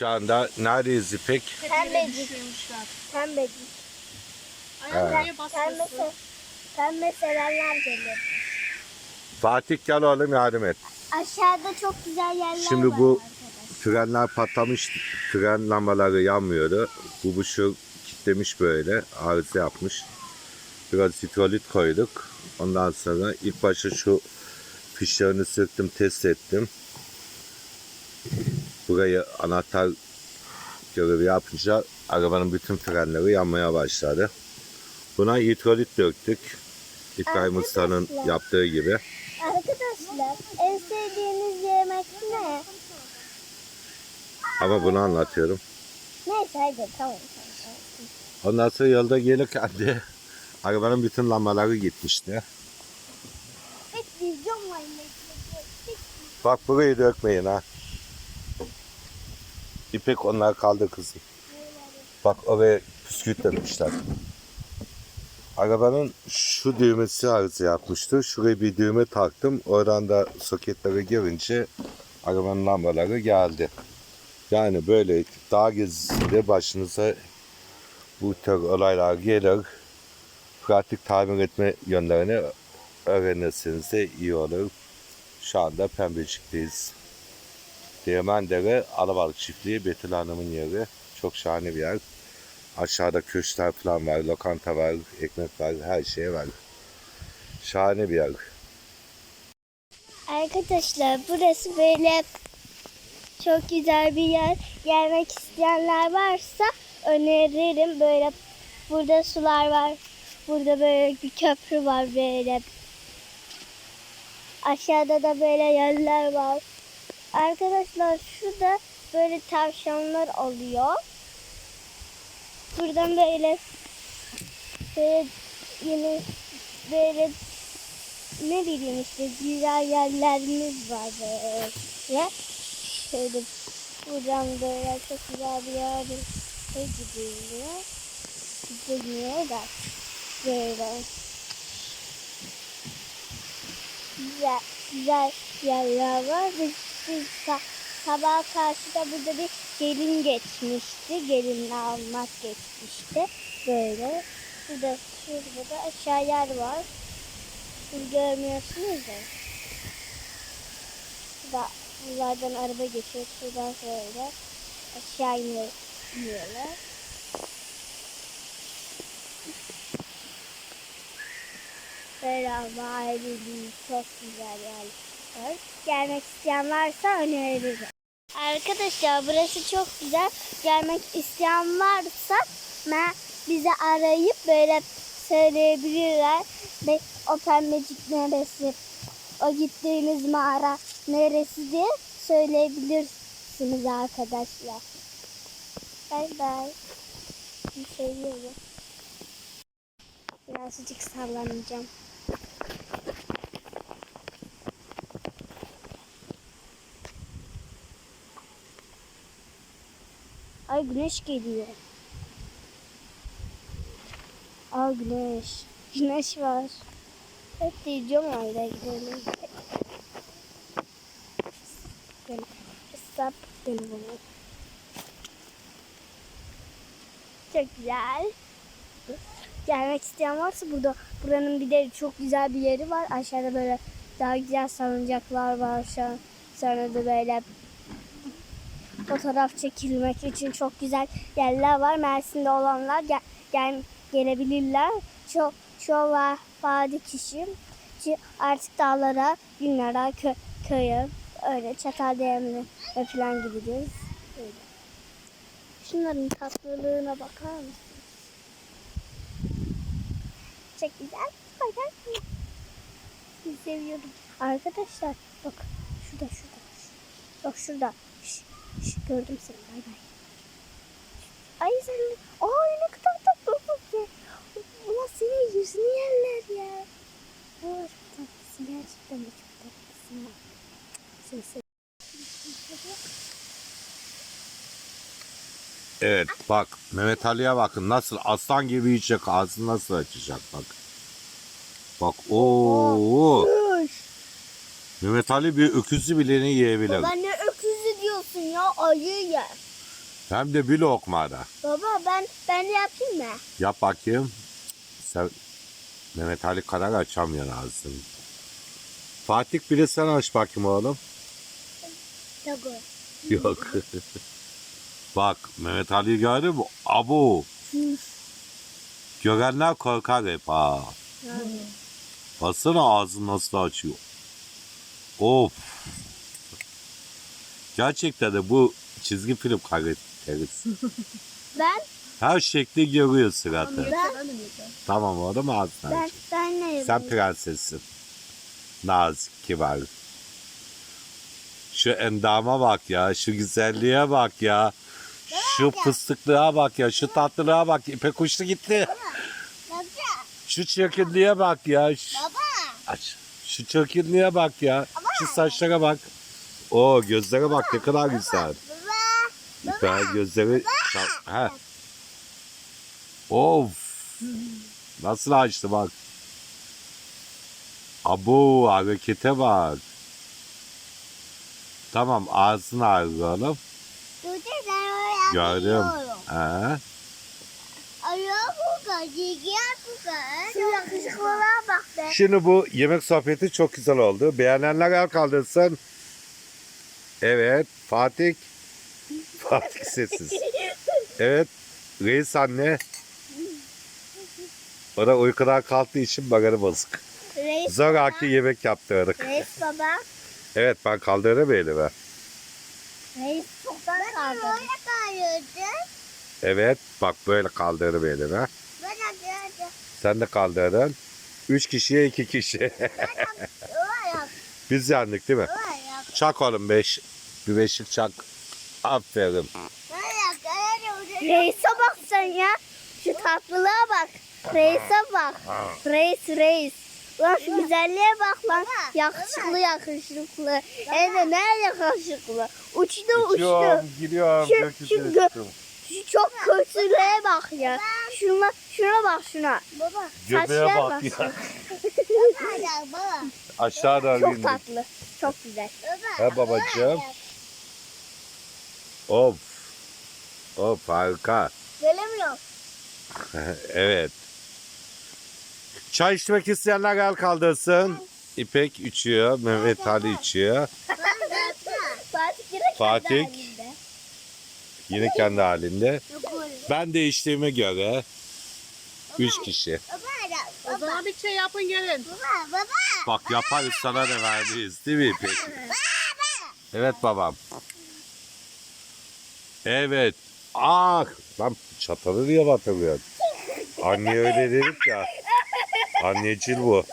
Şu anda neredeyiz İpek? Pembecik. Pembecik. Evet. niye Pembe, sevenler gelir. Fatih gel oğlum yardım et. Aşağıda çok güzel yerler Şimdi var bu- arkadaşlar. Frenler patlamış, fren lambaları yanmıyordu. Bu buşu kitlemiş böyle, arıza yapmış. Biraz hidrolit koyduk. Ondan sonra ilk başta şu fişlerini söktüm, test ettim. Burayı anahtar görevi yapınca arabanın bütün frenleri yanmaya başladı. Buna hidrolit döktük. İbrahim Usta'nın yaptığı gibi. Arkadaşlar en sevdiğiniz yemek ne? Ama bunu anlatıyorum. Neyse hadi tamam tamam. Ondan sonra yolda gelirken de arabanın bütün lambaları gitmişti. Bak burayı dökmeyin ha. İpek onlar kaldı kızım. Bak oraya püsküvit dökmüşler. Arabanın şu düğmesi arıza yapmıştı. Şuraya bir düğme taktım. Oradan da soketlere girince arabanın lambaları geldi. Yani böyle dağ gezisinde başınıza bu tür olaylar gelir. Pratik tamir etme yönlerini öğrenirseniz de iyi olur. Şu anda Pembecik'teyiz. Değirmendere Alabalık Çiftliği Betül Hanım'ın yeri. Çok şahane bir yer. Aşağıda köşkler falan var, lokanta var, ekmek var, her şey var. Şahane bir yer. Arkadaşlar burası böyle çok güzel bir yer. Gelmek isteyenler varsa öneririm. Böyle burada sular var. Burada böyle bir köprü var böyle. Aşağıda da böyle yerler var. Arkadaşlar şurada böyle tavşanlar oluyor. Buradan böyle böyle yine böyle ne bileyim işte güzel yerlerimiz var böyle. Şöyle buradan böyle çok güzel bir yere gidiyor. Gidilmiyor da böyle güzel, güzel yerler var. Sa- sabah karşıda burada bir gelin geçmişti. Gelin almak geçmişti. Böyle. Burada şurada da aşağı yer var. Siz görmüyorsunuz da. Şurada buralardan araba geçiyor. Şuradan şöyle aşağı iniyor- iniyorlar. Böyle ama ayrı bir çok güzel yerler. Gelmek isteyen varsa öneririm. Arkadaşlar burası çok güzel. Gelmek isteyen varsa ben bize arayıp böyle söyleyebilirler. Ve o pembecik neresi, o gittiğiniz mağara neresi diye söyleyebilirsiniz arkadaşlar. Bay bay. Seviyorum. Birazcık sallanacağım. Ay güneş geliyor. Aa güneş. Güneş var. Hep diyeceğim orada gidelim. Stop. Çok güzel. Gelmek isteyen varsa burada buranın bir de çok güzel bir yeri var. Aşağıda böyle daha güzel salıncaklar var. Sonra da böyle fotoğraf çekilmek için çok güzel yerler var. Mersin'de olanlar gel, gel gelebilirler. Çok var vadi kişi ki artık dağlara, günlere, kö, köye öyle Çataldere'ne ve falan gideceğiz. Öyle. Şunların tatlılığına bakar mısın? Çok güzel. Bakar mısın? Sizi seviyorum. Arkadaşlar bak şurada şurada. Bak şurada. Gördüm seni. Bay bay. Ay sen Ay ne kadar tatlısın ya. Ulan senin yüzünü yerler ya. Aa, çok tatlısın. Gerçekten de çok tatlısın. Seni seviyorum. Evet bak Mehmet Ali'ye bakın nasıl aslan gibi yiyecek ağzını nasıl açacak bak. Bak ooo. Mehmet Ali bir öküzü bile yiyebilir. Baba diyorsun ya ayı yer. Hem de bir lokmada. Baba ben ben de yapayım mı? Yap bakayım. Sen Mehmet Ali kadar açamıyorsun ağzını. Fatih bir de sen aç bakayım oğlum. Tabii. Yok. Bak Mehmet Ali'yi gördün mü? Abu. Görenler korkar hep ha. Baksana ağzını nasıl açıyor. Of. Gerçekten de bu çizgi film karakteriz. Ben Her şekli görüyor suratı. Yeter. Tamam oğlum ağzını ben aç. ben ne Sen yapayım? prensessin. Nazik, kibar. Şu endama bak ya, şu güzelliğe bak ya. Şu fıstıklığa bak ya, şu tatlılığa bak. İpek uçtu gitti. Baba. Şu çirkinliğe bak ya. Şu- Baba. Aç. Şu çirkinliğe bak ya. Şu saçlara bak. O gözlere bak ne kadar güzel. İpek gözleri... Ha. Of. Nasıl açtı bak. Abo harekete bak. Tamam ağzını oraya Gördüm. Ha. Şimdi bu yemek sohbeti çok güzel oldu. Beğenenler el kaldırsın. Evet Fatih. Fatih sessiz. Evet reis anne. O da uykudan kalktığı için bagarı bozuk. Reis Zoraki yemek yaptırdık. Reis baba. Evet ben kaldırdım elime. Reis çoktan kaldı. Ben öyle kayıyordu. Evet bak böyle kaldırdım elime. Ben akıyordu. Sen de kaldırdın. Üç kişiye iki kişi. Biz yendik değil mi? Çak oğlum beş. Bir beşik çak. Aferin. Reis'e bak sen ya. Şu tatlılığa bak. Reis'e bak. Reis reis. Lan şu güzelliğe bak lan. Yakışıklı yakışıklı. Hem de ne yakışıklı. Uçtu uçtu. gidiyorum. Şu- gökyüzüne şu gö- çıktım. Şu çok kötülüğe bak ya. Şuna, şuna bak şuna. Baba. Göbeğe bak ya. Aşağıda Çok indik. tatlı. Çok güzel. He babacığım. Of. Of harika. Gelemiyor. evet. Çay içmek isteyenler el kaldırsın. İpek içiyor. Mehmet Ali içiyor. Fatih yine kendi Fatih. halinde. Yine kendi halinde. Ben de içtiğime göre 3 kişi. O bir şey yapın gelin. Baba baba. Bak yaparız sana da verdiyiz değil mi İpek? Evet babam. Evet. Ah! Lan çatalı niye batırıyorsun? Anne öyle dedik ya. Annecil bu.